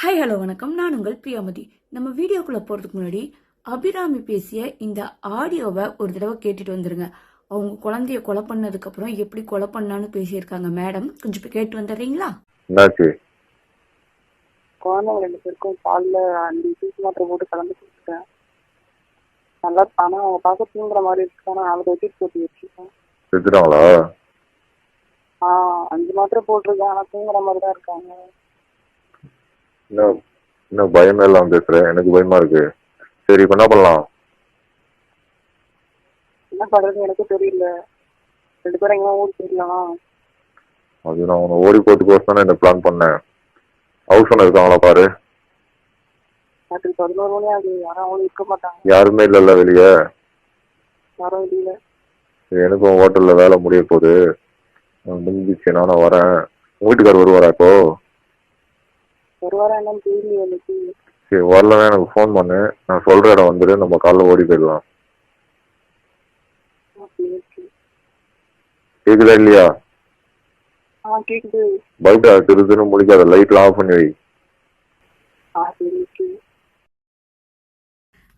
Hi hello வணக்கம். நான் உங்கள் பிரியாமதி. நம்ம வீடியோக்குள்ளே போகிறதுக்கு முன்னாடி அபிராமி பேசிய இந்த ஆடியோவை ஒரு தடவை கேட்டுட்டு வந்துருங்க. அவங்க குழந்தைய கொலை பண்ணதுக்கப்புறம் எப்படி கொலை பண்ணான்னு பேசியிருக்காங்க. மேடம் கொஞ்சம் இப்ப கேட்டு வந்துடுறீங்களா? என்னாச்சு? குழந்தைங்க ரெண்டு பேருக்கும் பாலில் அஞ்சு சீஸ் மாத்திரை போட்டு கலந்து கொடுத்துட்டேன் நல்லா ஆனால் அவங்க பார்க்க தூங்குற மாதிரி இருக்கு. ஆனால் நாலு வச்சுட்டு போட்டு வச்சுருக்கேன். செத்துட்டாங்களா? ஆ அஞ்சு மாத்திரை போட்டிருக்கேன். ஆனால் தூங்குற மாதிரி தான் இருக்காங்க. இன்னும் இன்னும் பயமே இல்லாம பேசுற. எனக்கு பயமா இருக்கு. சரி இப்ப என்ன பண்ணலாம்? என்ன பண்ணுறது எனக்கு தெரியல. ரெண்டு பேரும் எங்கேயும் ஊருக்கு போயிடலாம். அது நான் உன்னை ஓடி போறதுக்கோசம் தானே இந்த பிளான் பண்ணேன். ஹவுஸ் ஓனர் இருக்காங்களா பாரு? ராத்திரி பதினோரு மணி ஆகுது. யாரும் அவங்களும் இருக்க மாட்டாங்க. யாருமே இல்லைல்ல வெளியே. யாரும் இல்லையில எனக்கும் ஹோட்டல்ல வேலை முடிய போகுது. நான் முடிஞ்சிச்சு நானும் வரேன். வீட்டுக்கார் வருவாரா இப்போ? ஒரு வாரம் எனக்கு சரி வரலன்னா எனக்கு ஃபோன் பண்ணு. நான் சொல்ற இடம் வந்துடு நம்ம காலைல ஓடி போயிடலாம். கேக்குதா இல்லையா? பயப்படா திரு திரு முடிக்காத. லைட்லாம் ஆஃப் பண்ணி வை.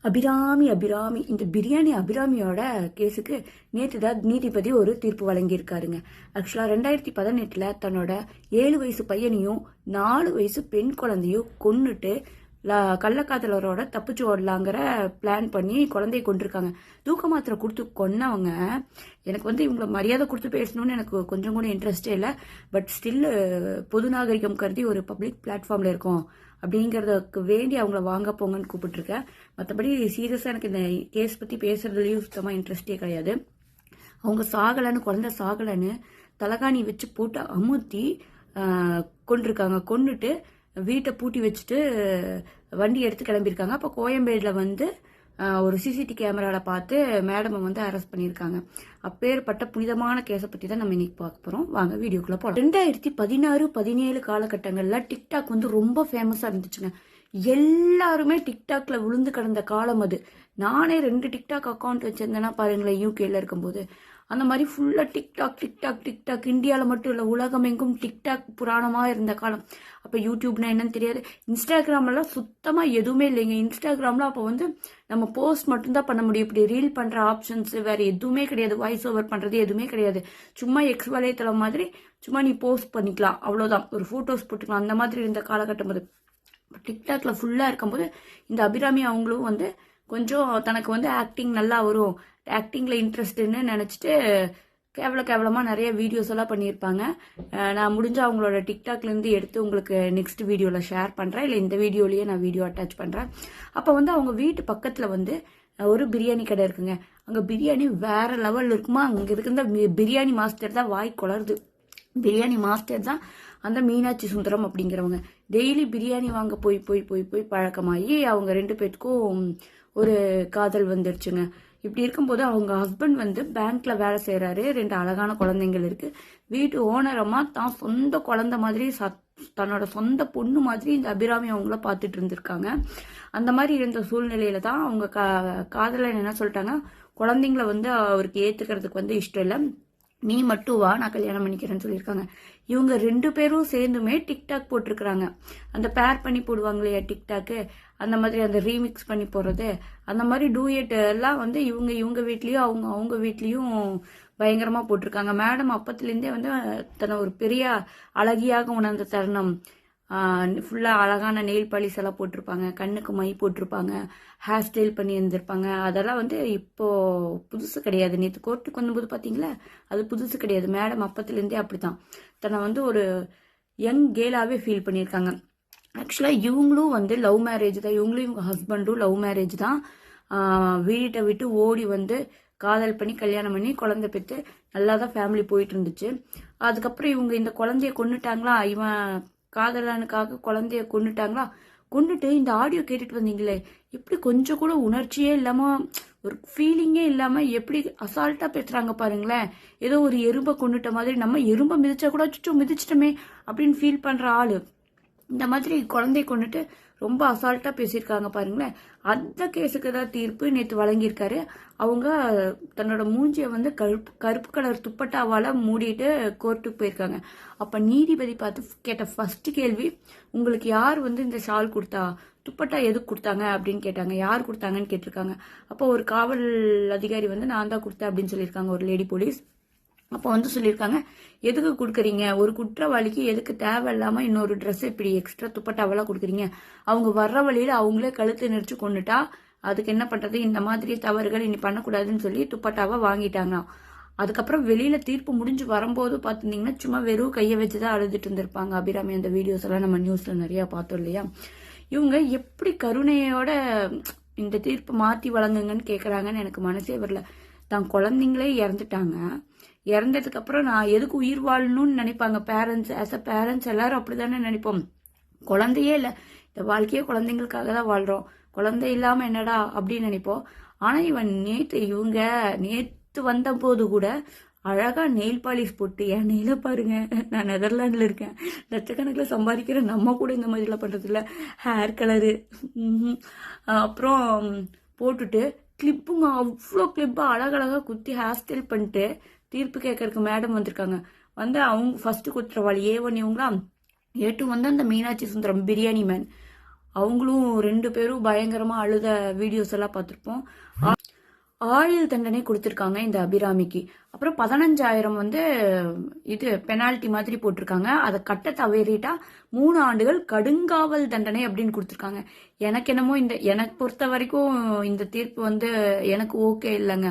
அபிராமி அபிராமி. இந்த பிரியாணி அபிராமியோட கேஸுக்கு நேற்று தான் நீதிபதி ஒரு தீர்ப்பு வழங்கியிருக்காருங்க. ஆக்சுவலாக ரெண்டாயிரத்தி பதினெட்டில் தன்னோட ஏழு வயசு பையனையும் நாலு வயசு பெண் குழந்தையும் கொண்டுட்டு கள்ளக்காதலரோட தப்பிச்சு ஓடலாங்கிற பிளான் பண்ணி குழந்தைய கொண்டிருக்காங்க தூக்க மாத்திரை கொடுத்து கொன்னவங்க எனக்கு வந்து இவங்களை மரியாதை கொடுத்து பேசணும்னு எனக்கு கொஞ்சம் கூட இன்ட்ரெஸ்டே இல்லை. பட் ஸ்டில் பொது நாகரிகம் கருதி ஒரு பப்ளிக் பிளாட்ஃபார்மில் இருக்கோம். அப்படிங்கிறதுக்கு வேண்டி அவங்கள வாங்க போங்கன்னு கூப்பிட்டுருக்கேன். மற்றபடி சீரியஸாக எனக்கு இந்த கேஸ் பற்றி பேசுறதுலையும் சுத்தமாக இன்ட்ரெஸ்டே கிடையாது. அவங்க சாகலைன்னு குழந்தை சாகலைன்னு தலகாணி வச்சு போட்டு அமுத்தி கொண்டிருக்காங்க கொண்டுட்டு வீட்டை பூட்டி வச்சுட்டு வண்டி எடுத்து கிளம்பியிருக்காங்க. அப்போ கோயம்பேடில் வந்து ஒரு சிசிடி கேமராவில் பார்த்து மேடமை வந்து அரெஸ்ட் பண்ணியிருக்காங்க. அப்பேற்பட்ட புனிதமான கேஸை பற்றி தான் நம்ம இன்னைக்கு பார்க்க போகிறோம் வாங்க வீடியோக்குள்ளே போகலாம் ரெண்டாயிரத்தி பதினாறு பதினேழு காலகட்டங்களில் டிக்டாக் வந்து ரொம்ப ஃபேமஸாக இருந்துச்சுங்க. எல்லாருமே டிக்டாக்ல விழுந்து கிடந்த காலம் அது. நானே ரெண்டு டிக்டாக் அக்கௌண்ட் வச்சிருந்தேன்னா பாருங்களேன் யூகேல இருக்கும்போது. அந்த மாதிரி ஃபுல்லாக டிக்டாக் டிக்டாக் டிக்டாக் இந்தியாவில் மட்டும் இல்லை உலகம் எங்கும் டிக்டாக் புராணமாக இருந்த காலம். அப்போ யூடியூப்னா என்னன்னு தெரியாது. இன்ஸ்டாகிராம்லாம் சுத்தமாக எதுவுமே இல்லைங்க. இன்ஸ்டாகிராமில் அப்போ வந்து நம்ம போஸ்ட் மட்டும்தான் பண்ண முடியும். இப்படி ரீல் பண்ணுற ஆப்ஷன்ஸ் வேறு எதுவுமே கிடையாது. வாய்ஸ் ஓவர் பண்ணுறது எதுவுமே கிடையாது. சும்மா எக்ஸ் வலைத்தளம் மாதிரி சும்மா நீ போஸ்ட் பண்ணிக்கலாம். அவ்வளோதான் ஒரு ஃபோட்டோஸ் போட்டுக்கலாம். அந்த மாதிரி இருந்த காலகட்டம் அது. இப்போ டிக்டாக்ல ஃபுல்லாக இருக்கும்போது இந்த அபிராமி அவங்களும் வந்து கொஞ்சம் தனக்கு வந்து ஆக்டிங் நல்லா வரும். ஆக்டிங்கில் இன்ட்ரெஸ்ட்டுன்னு நினச்சிட்டு கேவல கேவலமாக நிறைய வீடியோஸ் எல்லாம் பண்ணியிருப்பாங்க. நான் முடிஞ்ச அவங்களோட டிக்டாக்லேருந்து எடுத்து உங்களுக்கு நெக்ஸ்ட் வீடியோவில் ஷேர் பண்ணுறேன் இல்லை இந்த வீடியோலேயே நான் வீடியோ அட்டாச் பண்ணுறேன் அப்போ வந்து அவங்க வீட்டு பக்கத்தில் வந்து ஒரு பிரியாணி கடை இருக்குங்க. அங்கே பிரியாணி வேறு லெவலில் இருக்குமா? அங்கே இருக்கிற பிரியாணி மாஸ்டர் தான் வாய் குளருது. பிரியாணி மாஸ்டர் தான் அந்த மீனாட்சி சுந்தரம் அப்படிங்கிறவங்க. டெய்லி பிரியாணி வாங்க போய் போய் போய் போய் பழக்கமாகி அவங்க ரெண்டு பேருக்கும் ஒரு காதல் வந்துருச்சுங்க. இப்படி இருக்கும்போது அவங்க ஹஸ்பண்ட் வந்து பேங்க்ல வேலை செய்கிறாரு ரெண்டு அழகான குழந்தைங்கள் இருக்கு. வீட்டு ஓனரமா தான் சொந்த குழந்தை மாதிரி சத்- தன்னோட சொந்த பொண்ணு மாதிரி இந்த அபிராமி அவங்கள பார்த்துட்டு இருந்திருக்காங்க. அந்த மாதிரி இருந்த சூழ்நிலையில தான் அவங்க கா காதலன் என்ன சொல்லிட்டாங்க? குழந்தைங்கள வந்து அவருக்கு ஏத்துக்கிறதுக்கு வந்து இஷ்டம் இல்லை. நீ மட்டும் வா நான் கல்யாணம் பண்ணிக்கிறேன்னு சொல்லியிருக்காங்க. இவங்க ரெண்டு பேரும் சேர்ந்துமே டிக்டாக் போட்டிருக்கிறாங்க. அந்த பேர் பண்ணி போடுவாங்க இல்லையா டிக்டாக்கு அந்த மாதிரி அந்த ரீமிக்ஸ் பண்ணி போடுறது. அந்த மாதிரி டூயட் எல்லாம் வந்து இவங்க இவங்க வீட்லேயும் அவங்க அவங்க வீட்லேயும் பயங்கரமாக போட்டிருக்காங்க. மேடம் அப்பத்துலேருந்தே வந்து தன்னை ஒரு பெரிய அழகியாக உணர்ந்த தருணம். ஃபுல்லாக அழகான நெயில் பாலிஸ் எல்லாம் போட்டிருப்பாங்க கண்ணுக்கு மை போட்டிருப்பாங்க ஹேர் ஸ்டைல் பண்ணி இருந்திருப்பாங்க. அதெல்லாம் வந்து இப்போது புதுசு கிடையாது. நேற்று கோர்ட்டுக்கு வந்தபோது பார்த்தீங்களா அது புதுசு கிடையாது. மேடம் அப்பத்துலேருந்தே அப்படி தான் தன்னை வந்து ஒரு யங் கேலாகவே ஃபீல் பண்ணியிருக்காங்க. ஆக்சுவலாக இவங்களும் வந்து லவ் மேரேஜ் தான். இவங்களும் இவங்க ஹஸ்பண்டும் லவ் மேரேஜ் தான். வீட்டை விட்டு ஓடி வந்து காதல் பண்ணி கல்யாணம் பண்ணி குழந்தை பெற்று நல்லா தான் ஃபேமிலி போயிட்டு இருந்துச்சு. அதுக்கப்புறம் இவங்க இந்த குழந்தைய கொன்னுட்டாங்களா? இவன் காதலனுக்காக குழந்தைய கொன்னுட்டாங்களா? கொண்டுட்டு இந்த ஆடியோ கேட்டுட்டு வந்தீங்களே எப்படி கொஞ்சம் கூட உணர்ச்சியே இல்லாமல் ஒரு ஃபீலிங்கே இல்லாமல் எப்படி அசால்ட்டாக பேசுகிறாங்க பாருங்களேன். ஏதோ ஒரு எறும்பை கொண்டுட்ட மாதிரி நம்ம எறும்பை மிதிச்சா கூட சுற்றும் மிதிச்சிட்டோமே அப்படின்னு ஃபீல் பண்ணுற ஆள். இந்த மாதிரி குழந்தைய கொண்டுட்டு ரொம்ப அசால்ட்டாக பேசியிருக்காங்க பாருங்களேன். அந்த கேஸுக்கு தான் தீர்ப்பு நேற்று வழங்கியிருக்காரு. அவங்க தன்னோட மூஞ்சியை வந்து கருப்பு கருப்பு கலர் துப்பட்டாவால் மூடிட்டு கோர்ட்டுக்கு போயிருக்காங்க. அப்போ நீதிபதி பார்த்து கேட்ட ஃபஸ்ட்டு கேள்வி உங்களுக்கு யார் வந்து இந்த ஷால் கொடுத்தா? துப்பட்டா எதுக்கு கொடுத்தாங்க? அப்படின்னு கேட்டாங்க. யார் கொடுத்தாங்கன்னு கேட்டிருக்காங்க. அப்போ ஒரு காவல் அதிகாரி வந்து நான் தான் கொடுத்தேன் அப்படின்னு சொல்லியிருக்காங்க ஒரு லேடி போலீஸ். அப்போ வந்து சொல்லியிருக்காங்க எதுக்கு கொடுக்குறீங்க? ஒரு குற்றவாளிக்கு எதுக்கு தேவையில்லாமல் இன்னொரு ட்ரெஸ் இப்படி எக்ஸ்ட்ரா துப்பட்டாவெல்லாம் கொடுக்குறீங்க? அவங்க வர்ற வழியில் அவங்களே கழுத்து நெரிச்சு கொண்டுட்டா அதுக்கு என்ன பண்றது? இந்த மாதிரி தவறுகள் இனி பண்ணக்கூடாதுன்னு சொல்லி துப்பட்டாவை வாங்கிட்டாங்க அதுக்கப்புறம் வெளியில தீர்ப்பு முடிஞ்சு வரும்போது பார்த்துருந்தீங்கன்னா சும்மா வெறும் கையை வச்சுதான் அழுதுட்டு இருந்திருப்பாங்க அபிராமி. அந்த வீடியோஸ் எல்லாம் நம்ம நியூஸ்ல நிறைய பார்த்தோம் இல்லையா? இவங்க எப்படி கருணையோட இந்த தீர்ப்பு மாத்தி வழங்குங்கன்னு கேக்குறாங்கன்னு எனக்கு மனசே வரல. தான் குழந்தைங்களே இறந்துட்டாங்க. இறந்ததுக்கு அப்புறம் நான் எதுக்கு உயிர் வாழணும்னு நினைப்பாங்க. பேரண்ட்ஸ் ஆஸ் அ பேரண்ட்ஸ் எல்லாரும் அப்படிதானே நினைப்போம். குழந்தையே இல்லை. இந்த வாழ்க்கையே குழந்தைங்களுக்காக தான் வாழ்றோம். குழந்தை இல்லாம என்னடா அப்படின்னு நினைப்போம். ஆனா இவன் நேற்று இவங்க நேற்று வந்த போது கூட அழகா நெயில் பாலிஷ் போட்டு என் நெயில பாருங்க. நான் நெதர்லாண்டில் இருக்கேன். லட்சக்கணக்கில் சம்பாதிக்கிற நம்ம கூட இந்த மாதிரிலாம் பண்றது இல்ல. ஹேர் கலரு அப்புறம் போட்டுட்டு கிளிப்புங்க அவ்வளோ கிளிப்பு அழகழகா குத்தி ஹேர் ஸ்டைல் பண்ணிட்டு தீர்ப்பு கேட்கறதுக்கு மேடம் வந்திருக்காங்க. வந்து அவங்க ஃபர்ஸ்ட் குத்துறவாள் ஏ ஒன் இவங்களா ஏ டூ வந்து அந்த மீனாட்சி சுந்தரம் பிரியாணி மேன் அவங்களும் ரெண்டு பேரும் பயங்கரமாக அழுத வீடியோஸ் எல்லாம் பார்த்துருப்போம். ஆயுள் தண்டனை கொடுத்துருக்காங்க இந்த அபிராமிக்கு. அப்புறம் பதினஞ்சாயிரம் வந்து இது பெனால்ட்டி மாதிரி போட்டிருக்காங்க. அதை கட்ட தவறிட்டா மூணு ஆண்டுகள் கடுங்காவல் தண்டனை அப்படின்னு கொடுத்துருக்காங்க. எனக்கு என்னமோ இந்த எனக்கு பொறுத்த வரைக்கும் இந்த தீர்ப்பு வந்து எனக்கு ஓகே இல்லைங்க.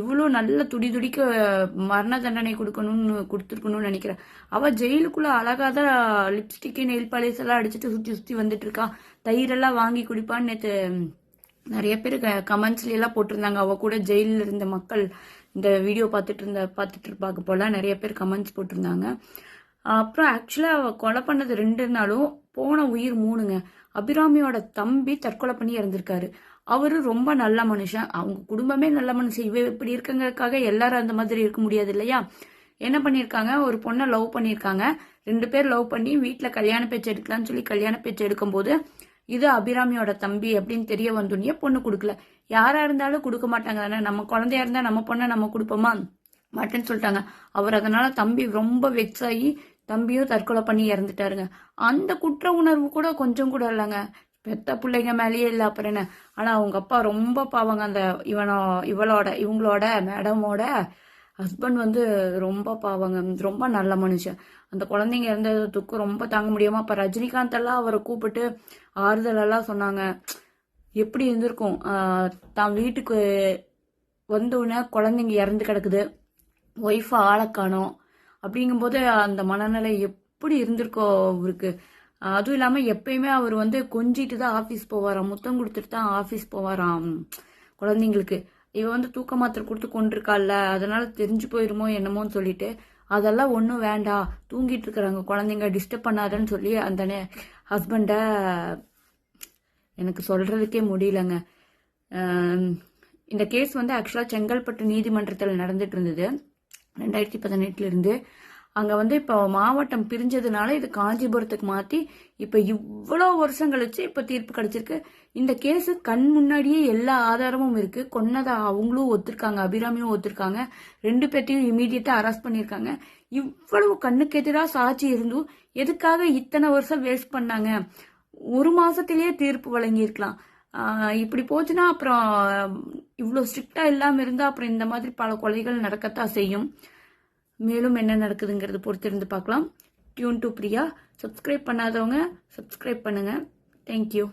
இவ்வளோ நல்ல துடி துடிக்க மரண தண்டனை கொடுக்கணும்னு கொடுத்துருக்கணும்னு நினைக்கிறேன். அவள் ஜெயிலுக்குள்ள அழகாக தான் லிப்ஸ்டிக்கு நெயில் பாலிஸ் எல்லாம் அடிச்சுட்டு சுற்றி சுற்றி வந்துட்டு இருக்கா. தயிரெல்லாம் வாங்கி குடிப்பான்னு நேற்று நிறைய பேர் கமெண்ட்ஸ்லாம் போட்டிருந்தாங்க. அவ கூட ஜெயிலில் இருந்த மக்கள் இந்த வீடியோ பார்த்துட்டு இருந்த பார்த்துட்டு இருப்பாங்க போல நிறைய பேர் கமெண்ட்ஸ் போட்டிருந்தாங்க. அப்புறம் ஆக்சுவலாக அவள் கொலை பண்ணது ரெண்டு நாளும் போன உயிர் மூணுங்க. அபிராமியோட தம்பி தற்கொலை பண்ணி இறந்திருக்காரு. அவரு ரொம்ப நல்ல மனுஷன். அவங்க குடும்பமே நல்ல மனுஷன். இவ இப்படி இருக்கங்கிறதுக்காக எல்லாரும் அந்த மாதிரி இருக்க முடியாது இல்லையா? என்ன பண்ணியிருக்காங்க? ஒரு பொண்ணை லவ் பண்ணியிருக்காங்க. ரெண்டு பேர் லவ் பண்ணி வீட்டில் கல்யாண பேச்சு எடுக்கலாம்னு சொல்லி கல்யாண பேச்சு எடுக்கும்போது இது அபிராமியோட தம்பி அப்படின்னு தெரிய வந்துனியே பொண்ணு கொடுக்கல. யாரா இருந்தாலும் கொடுக்க மாட்டாங்க தானே? நம்ம குழந்தையா இருந்தா நம்ம பொண்ணை நம்ம கொடுப்போமா? மாட்டேன்னு சொல்லிட்டாங்க. அவர் அதனால தம்பி ரொம்ப வெக்ஸ் ஆகி தம்பியும் தற்கொலை பண்ணி இறந்துட்டாருங்க. அந்த குற்ற உணர்வு கூட கொஞ்சம் கூட இல்லைங்க. பெத்த பிள்ளைங்க மேலேயே இல்லை அப்புறம் என்ன? ஆனால் அவங்க அப்பா ரொம்ப பாவங்க அந்த இவனோ இவளோட இவங்களோட மேடமோட ஹஸ்பண்ட் வந்து ரொம்ப பாவங்க. ரொம்ப நல்ல மனுஷன். அந்த குழந்தைங்க இருந்த துக்கம் ரொம்ப தாங்க முடியாமல் அப்போ ரஜினிகாந்த் எல்லாம் அவரை கூப்பிட்டு ஆறுதல் எல்லாம் சொன்னாங்க. எப்படி இருந்திருக்கும்? தான் வீட்டுக்கு வந்தோடனே குழந்தைங்க இறந்து கிடக்குது. ஒய்ஃபை ஆளை காணும். அப்படிங்கும்போது அந்த மனநிலை எப்படி இருந்திருக்கோ அவருக்கு. அதுவும் இல்லாமல் எப்பயுமே அவர் வந்து கொஞ்சிட்டு தான் ஆஃபீஸ் போவாராம். முத்தம் கொடுத்துட்டு தான் ஆஃபீஸ் போவாராம் குழந்தைங்களுக்கு. இவ வந்து தூக்க மாத்திரை கொடுத்து கொண்டிருக்கால அதனால தெரிஞ்சு போயிருமோ என்னமோன்னு சொல்லிட்டு அதெல்லாம் ஒன்றும் வேண்டாம் தூங்கிட்டு இருக்கிறாங்க. குழந்தைங்க டிஸ்டர்ப் பண்ணாதன்னு சொல்லி அந்த ஹஸ்பண்ட எனக்கு சொல்றதுக்கே முடியலங்க. இந்த கேஸ் வந்து ஆக்சுவலாக செங்கல்பட்டு நீதிமன்றத்தில் நடந்துட்டு இருந்தது. ரெண்டாயிரத்தி பதினெட்டுல இருந்து அங்கே வந்து இப்போ மாவட்டம் பிரிஞ்சதுனால இது காஞ்சிபுரத்துக்கு மாற்றி இப்போ இவ்வளோ வருஷம் கழிச்சு இப்போ தீர்ப்பு கிடைச்சிருக்கு. இந்த கேஸு கண் முன்னாடியே எல்லா ஆதாரமும் இருக்குது கொன்னதா அவங்களும் ஒத்துருக்காங்க அபிராமியும் ஒத்துருக்காங்க. ரெண்டு பேர்த்தையும் இமீடியட்டாக அரெஸ்ட் பண்ணியிருக்காங்க இவ்வளவு கண்ணுக்கு எதிராக சாட்சி இருந்தும் எதுக்காக இத்தனை வருஷம் வேஸ்ட் பண்ணாங்க? ஒரு மாசத்திலேயே தீர்ப்பு வழங்கியிருக்கலாம். இப்படி போச்சுன்னா அப்புறம் இவ்வளோ ஸ்ட்ரிக்டாக இல்லாமல் இருந்தால் அப்புறம் இந்த மாதிரி பல கொலைகள் நடக்கத்தான் செய்யும். மேலும் என்ன நடக்குதுங்கிறது பொறுத்திருந்து பார்க்கலாம். டியூன் டு பிரியா சப்ஸ்கிரைப் பண்ணாதவங்க சப்ஸ்கிரைப் பண்ணுங்கள் தேங்க்யூ